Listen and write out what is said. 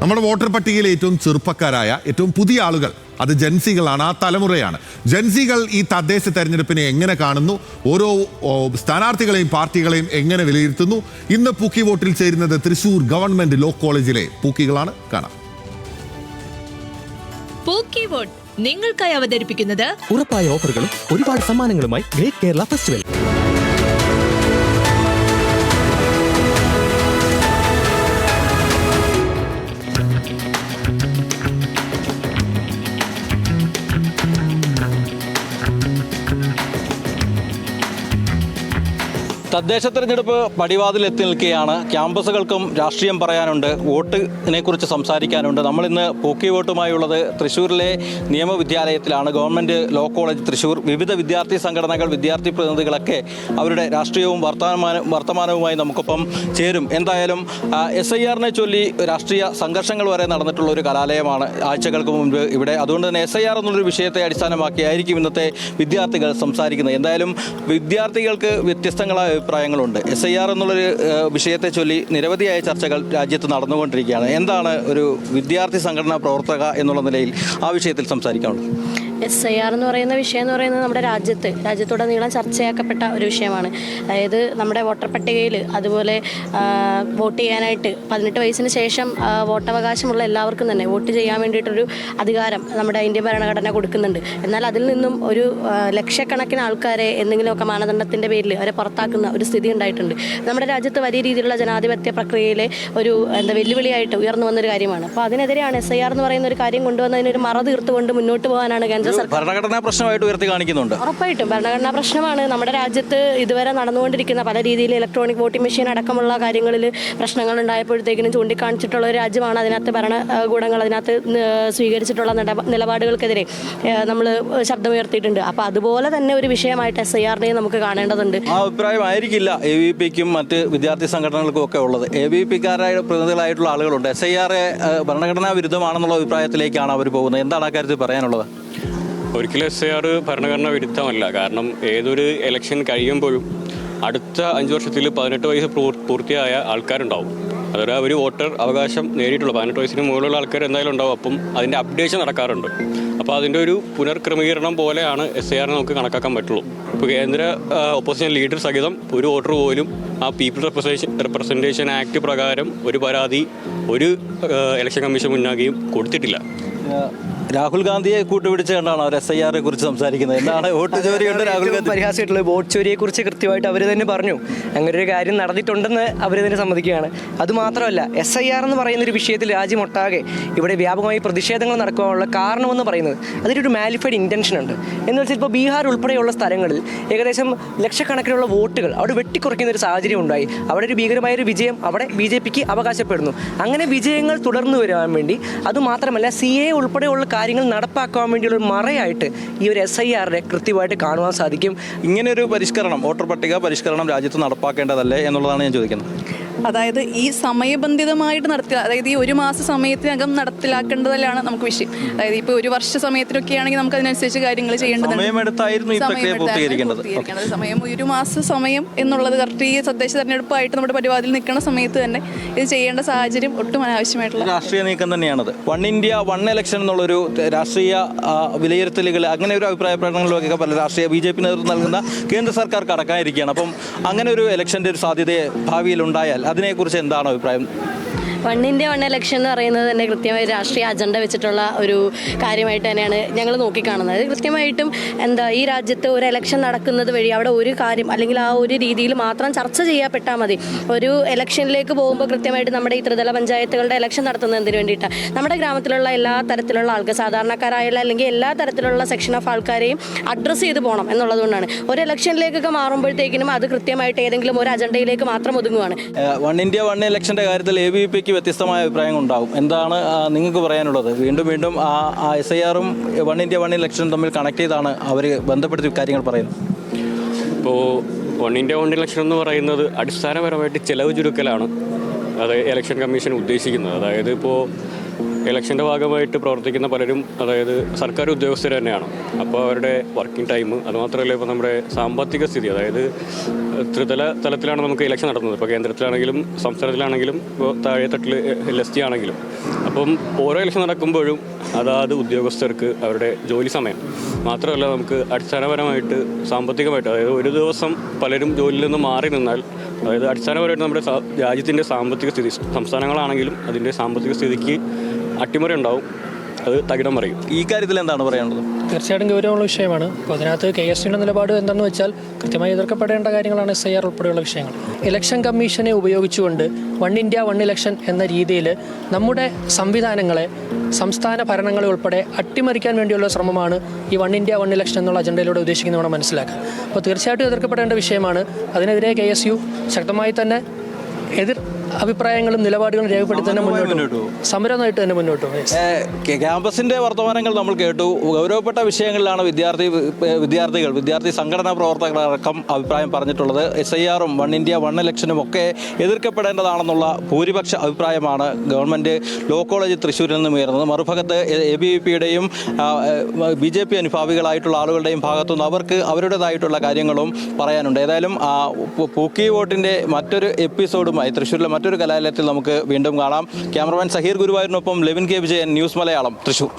നമ്മുടെ വോട്ടർ പട്ടികയിലെ ഏറ്റവും ചെറുപ്പക്കാരായ ഏറ്റവും പുതിയ ആളുകൾ അത് ജൻസികളാണ് ആ തലമുറയാണ്. ജൻസികൾ ഈ തദ്ദേശ തെരഞ്ഞെടുപ്പിനെ എങ്ങനെ കാണുന്നു? ഓരോ സ്ഥാനാർത്ഥികളെയും പാർട്ടികളെയും എങ്ങനെ വിലയിരുത്തുന്നു? ഇന്ന് പൂക്കി വോട്ടിൽ ചേരുന്നത് തൃശൂർ ഗവൺമെന്റ് ലോ കോളേജിലെ പൂക്കികളാണ്. കാണാം. പൂക്കി വോട്ട് നിങ്ങൾക്കായി അവതരിപ്പിക്കുന്നത് ഉറപ്പായ ഓഫറുകളും ഒരുപാട് സമ്മാനങ്ങളുമായി ഗ്രേറ്റ് കേരള ഫെസ്റ്റിവൽ. തദ്ദേശ തെരഞ്ഞെടുപ്പ് പടിവാതിൽ എത്തി നിൽക്കുകയാണ്. ക്യാമ്പസുകൾക്കും രാഷ്ട്രീയം പറയാനുണ്ട്. വോട്ടിനെ കുറിച്ച് സംസാരിക്കാനുണ്ട്. നമ്മളിന്ന് പൂക്കി വോട്ടുമായുള്ളത് തൃശ്ശൂരിലെ നിയമവിദ്യാലയത്തിലാണ്. ഗവൺമെന്റ് ലോ കോളേജ് തൃശ്ശൂർ വിവിധ വിദ്യാർത്ഥി സംഘടനകൾ വിദ്യാർത്ഥി പ്രതിനിധികളൊക്കെ അവരുടെ രാഷ്ട്രീയവും വർത്തമാന വർത്തമാനവുമായി നമുക്കൊപ്പം ചേരും. എന്തായാലും എസ് ഐ ആറിനെ ചൊല്ലി രാഷ്ട്രീയ സംഘർഷങ്ങൾ വരെ നടന്നിട്ടുള്ള ഒരു കലാലയമാണ് ആഴ്ചകൾക്ക് മുൻപ് ഇവിടെ. അതുകൊണ്ട് തന്നെ എസ് ഐ ആർ എന്നുള്ളൊരു വിഷയത്തെ അടിസ്ഥാനമാക്കിയായിരിക്കും ഇന്നത്തെ വിദ്യാർത്ഥികൾ സംസാരിക്കുന്നത്. എന്തായാലും വിദ്യാർത്ഥികൾക്ക് വ്യത്യസ്തങ്ങളായ അഭിപ്രായങ്ങളുണ്ട്. എസ് ഐ ആർ എന്നുള്ളൊരു വിഷയത്തെ ചൊല്ലി നിരവധിയായ ചർച്ചകൾ രാജ്യത്ത് നടന്നുകൊണ്ടിരിക്കുകയാണ്. എന്താണ് ഒരു വിദ്യാർത്ഥി സംഘടനാ പ്രവർത്തക എന്നുള്ള നിലയിൽ ആ വിഷയത്തിൽ സംസാരിക്കാനുള്ളത്? എസ് ഐ ആർ എന്ന് പറയുന്ന വിഷയം എന്ന് പറയുന്നത് നമ്മുടെ രാജ്യത്ത് രാജ്യത്തുടനീളം ചർച്ചയാക്കപ്പെട്ട ഒരു വിഷയമാണ്. അതായത് നമ്മുടെ വോട്ടർ പട്ടികയിൽ അതുപോലെ വോട്ട് ചെയ്യാനായിട്ട് പതിനെട്ട് വയസ്സിന് ശേഷം വോട്ടവകാശമുള്ള എല്ലാവർക്കും തന്നെ വോട്ട് ചെയ്യാൻ വേണ്ടിയിട്ടൊരു അധികാരം നമ്മുടെ ഇന്ത്യൻ ഭരണഘടന കൊടുക്കുന്നുണ്ട്. എന്നാൽ അതിൽ നിന്നും ഒരു ലക്ഷക്കണക്കിന് ആൾക്കാരെ എന്തെങ്കിലുമൊക്കെ മാനദണ്ഡത്തിന്റെ പേരിൽ അവരെ പുറത്താക്കുന്ന ഒരു സ്ഥിതി ഉണ്ടായിട്ടുണ്ട്. നമ്മുടെ രാജ്യത്ത് വലിയ രീതിയിലുള്ള ജനാധിപത്യ പ്രക്രിയയിലെ ഒരു എന്താ വെല്ലുവിളിയായിട്ട് ഉയർന്നു വന്നൊരു കാര്യമാണ്. അപ്പോൾ അതിനെതിരെയാണ് എസ് ഐ ആർ എന്ന് പറയുന്ന ഒരു കാര്യം കൊണ്ടുവന്നതിനൊരു മറ തീർത്തുകൊണ്ട് മുന്നോട്ട് പോകാനാണ് കേന്ദ്ര സർക്കാർ ഭരണഘടനാ പ്രശ്നമായിട്ട് ഉയർത്തി കാണിക്കുന്നുണ്ട്. ഉറപ്പായിട്ടും. ഭരണഘടനാ പ്രശ്നമാണ്. നമ്മുടെ രാജ്യത്ത് ഇതുവരെ നടന്നുകൊണ്ടിരിക്കുന്ന പല രീതിയിൽ ഇലക്ട്രോണിക് വോട്ടിംഗ് മെഷീൻ അടക്കമുള്ള കാര്യങ്ങളിൽ പ്രശ്നങ്ങൾ ഉണ്ടായപ്പോഴത്തേക്കിനും ചൂണ്ടിക്കാണിച്ചിട്ടുള്ള ഒരു രാജ്യമാണ് അതിനകത്ത് ഭരണകൂടങ്ങൾ അതിനകത്ത് സ്വീകരിച്ചിട്ടുള്ള നിലപാടുകൾക്കെതിരെ നമ്മൾ ശബ്ദമുയർത്തിയിട്ടുണ്ട്. അപ്പോൾ അതുപോലെ തന്നെ ഒരു വിഷയമായിട്ട് എസ് ഐ ആറിനെയും നമുക്ക് കാണേണ്ടതുണ്ട്. ആ അഭിപ്രായമായിരിക്കില്ല എ വി പിക്കും മറ്റ് വിദ്യാർത്ഥി സംഘടനകൾക്കും ഒക്കെ ഉള്ളത്. എ വി പിക്കാരായ പ്രതിനിധികളായിട്ടുള്ള ആളുകളുണ്ട്. എസ് ഐ ആർ ഭരണഘടനാ വിരുദ്ധമാണെന്നുള്ള അഭിപ്രായത്തിലേക്കാണ് അവർ പോകുന്നത്. എന്താണ് ആ കാര്യത്തിൽ പറയാനുള്ളത്? ഒരിക്കലും എസ് ഐ ആർ ഭരണഘടന വിരുദ്ധമല്ല. കാരണം ഏതൊരു ഇലക്ഷൻ കഴിയുമ്പോഴും അടുത്ത അഞ്ച് വർഷത്തിൽ പതിനെട്ട് വയസ്സ് പൂർ- പൂർത്തിയായ ആൾക്കാരുണ്ടാവും. അതൊരു ഒരു വോട്ടർ അവകാശം നേടിയിട്ടുള്ള. പതിനെട്ട് വയസ്സിന് മുകളിലുള്ള ആൾക്കാർ എന്തായാലും ഉണ്ടാവും. അപ്പം അതിന്റെ അപ്ഡേഷൻ നടക്കാറുണ്ട്. അപ്പോൾ അതിന്റെ ഒരു പുനർക്രമീകരണം പോലെയാണ് എസ് ഐ ആറിനെ നമുക്ക് കണക്കാക്കാൻ പറ്റുള്ളൂ. ഇപ്പോൾ കേന്ദ്ര ഓപ്പോസിഷൻ ലീഡർ സഹിതം ഒരു വോട്ടർ പോലും ആ പീപ്പിൾ റെപ്രസേഷൻ റെപ്രസെന്റേഷൻ ആക്ട് പ്രകാരം ഒരു പരാതി ഒരു ഇലക്ഷൻ കമ്മീഷൻ മുന്നാകെയും കൊടുത്തിട്ടില്ല. രാഹുൽ ഗാന്ധിയെ കൂട്ടുപിടിച്ച് കണ്ടാണ് അവർ എസ് ഐ ആറിനെ കുറിച്ച് സംസാരിക്കുന്നത്. എന്താണ് വോട്ട് ചോരിയുണ്ട് രാഹുൽ ഗാന്ധി പരിഹാസമായിട്ടുള്ള വോട്ട് ചോരിയെ കുറിച്ച് കൃത്യമായിട്ട് അവർ തന്നെ പറഞ്ഞു. അങ്ങനെ ഒരു കാര്യം നടന്നിട്ടുണ്ടെന്ന് അവർ തന്നെ സമ്മതിക്കുകയാണ്. അത് മാത്രമല്ല എസ് ഐ ആർ എന്ന് പറയുന്ന ഒരു വിഷയത്തിൽ രാജ്യമൊട്ടാകെ ഇവിടെ വ്യാപകമായി പ്രതിഷേധങ്ങൾ നടക്കാനുള്ള കാരണമെന്ന് പറയുന്നത് അതിലൊരു മാലിഫൈഡ് ഇന്റൻഷൻ ഉണ്ട്. എന്ന് വെച്ചാൽ ഇപ്പോൾ ബീഹാർ ഉൾപ്പെടെയുള്ള സ്ഥലങ്ങളിൽ ഏകദേശം ലക്ഷക്കണക്കിനുള്ള വോട്ടുകൾ അവിടെ വെട്ടിക്കുറയ്ക്കുന്ന ഒരു സാഹചര്യം ഉണ്ടായി. അവിടെ ഒരു ഭീകരമായ ഒരു വിജയം അവിടെ ബി ജെ പിക്ക് അവകാശപ്പെടുന്നു. അങ്ങനെ വിജയങ്ങൾ തുടർന്നു വരാൻ വേണ്ടി അതുമാത്രമല്ല സി എ ഉൾപ്പെടെയുള്ള കാര്യങ്ങൾ നടപ്പാക്കാൻ വേണ്ടിയുള്ള മറയായിട്ട് ഈ ഒരു എസ് ഐ ആറിനെ കൃത്യമായിട്ട് കാണുവാൻ സാധിക്കും. ഇങ്ങനെ ഒരു പരിഷ്കരണം വോട്ടർ പട്ടിക പരിഷ്കരണം രാജ്യത്ത് നടപ്പാക്കേണ്ടതല്ലേ എന്നുള്ളതാണ് ഞാൻ ചോദിക്കുന്നത്. അതായത് ഈ സമയബന്ധിതമായിട്ട് നടത്തി അതായത് ഈ ഒരു മാസ സമയത്തിനകം നടപ്പിലാക്കേണ്ടതല്ലാണ് നമുക്ക് വിഷയം അതായത് ഇപ്പൊ ഒരു വർഷ സമയത്തിനൊക്കെ ആണെങ്കിൽ നമുക്ക് അതിനനുസരിച്ച് കാര്യങ്ങൾ. പൂർത്തീകരിക്കേണ്ടത്. സമയം ഒരു മാസ സമയം എന്നുള്ളത് കറക്റ്റ് ഈ തദ്ദേശ തെരഞ്ഞെടുപ്പായിട്ട് നമ്മുടെ പരിപാടിയിൽ നിൽക്കുന്ന സമയത്ത് തന്നെ ഇത് ചെയ്യേണ്ട സാഹചര്യം ഒട്ടും അനാവശ്യമായിട്ടുള്ള രാഷ്ട്രീയ നീക്കം തന്നെയാണത് വൺ ഇന്ത്യ വൺ ഇലക്ഷൻ എന്നുള്ളൊരു രാഷ്ട്രീയ വിലയിരുത്തലുകൾ അങ്ങനെ ഒരു അഭിപ്രായ പ്രകടനങ്ങളിലൊക്കെ പല രാഷ്ട്രീയ ബി ജെ പി നേതൃത്വം നൽകുന്ന കേന്ദ്ര സർക്കാർ കടക്കാനിരിക്കുകയാണ് അപ്പം അങ്ങനെ ഒരു ഇലക്ഷന്റെ ഒരു സാധ്യത ഭാവിയിൽ ഉണ്ടായാൽ അതിനെക്കുറിച്ച് എന്താണ് അഭിപ്രായം? വൺ ഇന്ത്യ വൺ ഇലക്ഷൻ എന്ന് പറയുന്നത് തന്നെ കൃത്യമായി രാഷ്ട്രീയ അജണ്ട വെച്ചിട്ടുള്ള ഒരു കാര്യമായിട്ട് തന്നെയാണ് ഞങ്ങൾ നോക്കിക്കാണുന്നത്. കൃത്യമായിട്ടും എന്താ ഈ രാജ്യത്ത് ഒരു ഇലക്ഷൻ നടക്കുന്നത് വഴി അവിടെ ഒരു കാര്യം അല്ലെങ്കിൽ ആ ഒരു രീതിയിൽ മാത്രം ചർച്ച ചെയ്യപ്പെട്ടാൽ മതി. ഒരു ഇലക്ഷനിലേക്ക് പോകുമ്പോൾ കൃത്യമായിട്ട് നമ്മുടെ ഈ ത്രിതല പഞ്ചായത്തുകളുടെ ഇലക്ഷൻ നടത്തുന്നതിന് വേണ്ടിയിട്ടാണ് നമ്മുടെ ഗ്രാമത്തിലുള്ള എല്ലാ തരത്തിലുള്ള ആൾക്ക് സാധാരണക്കാരായുള്ള അല്ലെങ്കിൽ എല്ലാ തരത്തിലുള്ള സെക്ഷൻ ഓഫ് ആൾക്കാരെയും അഡ്രസ്സ് ചെയ്ത് പോകണം എന്നുള്ളതുകൊണ്ടാണ് ഒരു ഇലക്ഷനിലേക്കൊക്കെ മാറുമ്പോഴത്തേക്കിനും അത് കൃത്യമായിട്ട് ഏതെങ്കിലും ഒരു അജണ്ടയിലേക്ക് മാത്രം ഒതുങ്ങുവാണ്. വൺ ഇന്ത്യ വൺ ഇലക്ഷന്റെ കാര്യത്തിൽ എ ബി പിക്ക് വ്യത്യസ്തമായ അഭിപ്രായങ്ങൾ ഉണ്ടാകും. എന്താണ് നിങ്ങൾക്ക് പറയാനുള്ളത്? വീണ്ടും വീണ്ടും ആ എസ് ഐ ആറും വൺ ഇന്ത്യ വൺ ഇലക്ഷനും തമ്മിൽ കണക്ട് ചെയ്താണ് അവർ ബന്ധപ്പെടുത്തി കാര്യങ്ങൾ പറയുന്നത്. ഇപ്പോൾ വൺ ഇന്ത്യ വൺ ഇലക്ഷൻ എന്ന് പറയുന്നത് അടിസ്ഥാനപരമായിട്ട് ചിലവ് ചുരുക്കലാണ്. അത് ഇലക്ഷൻ കമ്മീഷൻ ഉദ്ദേശിക്കുന്നത്. അതായത് ഇപ്പോൾ ഇലക്ഷന്റെ ഭാഗമായിട്ട് പ്രവർത്തിക്കുന്ന പലരും അതായത് സർക്കാർ ഉദ്യോഗസ്ഥർ തന്നെയാണ്. അപ്പോൾ അവരുടെ വർക്കിംഗ് ടൈം അതുമാത്രമല്ല ഇപ്പോൾ നമ്മുടെ സാമ്പത്തിക സ്ഥിതി അതായത് ത്രിതല തലത്തിലാണ് നമുക്ക് ഇലക്ഷൻ നടത്തുന്നത്. ഇപ്പോൾ കേന്ദ്രത്തിലാണെങ്കിലും സംസ്ഥാനത്തിലാണെങ്കിലും ഇപ്പോൾ താഴെ തട്ടിൽ എൽ എസ് ടി ആണെങ്കിലും. അപ്പം ഓരോ ഇലക്ഷൻ നടക്കുമ്പോഴും അതാത് ഉദ്യോഗസ്ഥർക്ക് അവരുടെ ജോലി സമയം. മാത്രമല്ല നമുക്ക് അടിസ്ഥാനപരമായിട്ട് സാമ്പത്തികമായിട്ട് അതായത് ഒരു ദിവസം പലരും ജോലിയിൽ നിന്ന് മാറി നിന്നാൽ അതായത് അടിസ്ഥാനപരമായിട്ട് നമ്മുടെ രാജ്യത്തിന്റെ സാമ്പത്തിക സ്ഥിതി സംസ്ഥാനങ്ങളാണെങ്കിലും അതിന്റെ സാമ്പത്തിക സ്ഥിതിക്ക് അട്ടിമറി ഉണ്ടാവും. അത് തകിടം പറയും ഈ കാര്യത്തിൽ എന്താണ് പറയാനുള്ളത്? തീർച്ചയായിട്ടും ഗൗരവമുള്ള വിഷയമാണ്. അപ്പോൾ അതിനകത്ത് കെ എസ് ടിയുടെ നിലപാട് എന്താണെന്ന് വെച്ചാൽ കൃത്യമായി എതിർക്കപ്പെടേണ്ട കാര്യങ്ങളാണ് എസ് ഐ ആർ ഉൾപ്പെടെയുള്ള വിഷയങ്ങൾ. ഇലക്ഷൻ കമ്മീഷനെ ഉപയോഗിച്ചുകൊണ്ട് വൺ ഇന്ത്യ വൺ ഇലക്ഷൻ എന്ന രീതിയിൽ നമ്മുടെ സംവിധാനങ്ങളെ സംസ്ഥാന ഭരണങ്ങളെ ഉൾപ്പെടെ അട്ടിമറിക്കാൻ വേണ്ടിയുള്ള ശ്രമമാണ് ഈ വൺ ഇന്ത്യ വൺ ഇലക്ഷൻ എന്നുള്ള അജണ്ടയിലൂടെ ഉദ്ദേശിക്കുന്നത് നമ്മൾ മനസ്സിലാക്കാൻ അപ്പോൾ തീർച്ചയായിട്ടും എതിർക്കപ്പെടേണ്ട വിഷയമാണ്. അതിനെതിരെ കെ എസ് യു ശക്തമായി തന്നെ എതിർ അഭിപ്രായങ്ങളും നിലപാടുകളും രേഖപ്പെടുത്തി തന്നെ മുന്നോട്ട് സമരമായിട്ട് തന്നെ മുന്നോട്ട്. ക്യാമ്പസിന്റെ വർത്തമാനങ്ങൾ നമ്മൾ കേട്ടു ഗൗരവപ്പെട്ട വിഷയങ്ങളിലാണ് വിദ്യാർത്ഥി വിദ്യാർത്ഥികൾ വിദ്യാർത്ഥി സംഘടനാ പ്രവർത്തകരടക്കം അഭിപ്രായം പറഞ്ഞിട്ടുള്ളത് എസ് ഐ ആറും വൺ ഇന്ത്യ വൺ ഇലക്ഷനും ഒക്കെ എതിർക്കപ്പെടേണ്ടതാണെന്നുള്ള ഭൂരിപക്ഷ അഭിപ്രായമാണ് ഗവൺമെന്റ് ലോ കോളേജ് തൃശ്ശൂരിൽ നിന്നും ഉയർന്നത് മറുഭാഗത്ത് എ ബി വി പിയുടെയും ബി ജെ പി അനുഭാവികളായിട്ടുള്ള ആളുകളുടെയും ഭാഗത്തുനിന്ന് അവർക്ക് അവരുടേതായിട്ടുള്ള കാര്യങ്ങളും പറയാനുണ്ട് ഏതായാലും പൂക്കി വോട്ടിന്റെ മറ്റൊരു എപ്പിസോഡുമായി തൃശ്ശൂരിലെ മറ്റൊരു കലാലയത്തിൽ നമുക്ക് വീണ്ടും കാണാം. ക്യാമറമാൻ സഹീർ ഗുരുവായൂരിനൊപ്പം ലെവിൻ കെ വിജയൻ ന്യൂസ് മലയാളം തൃശ്ശൂർ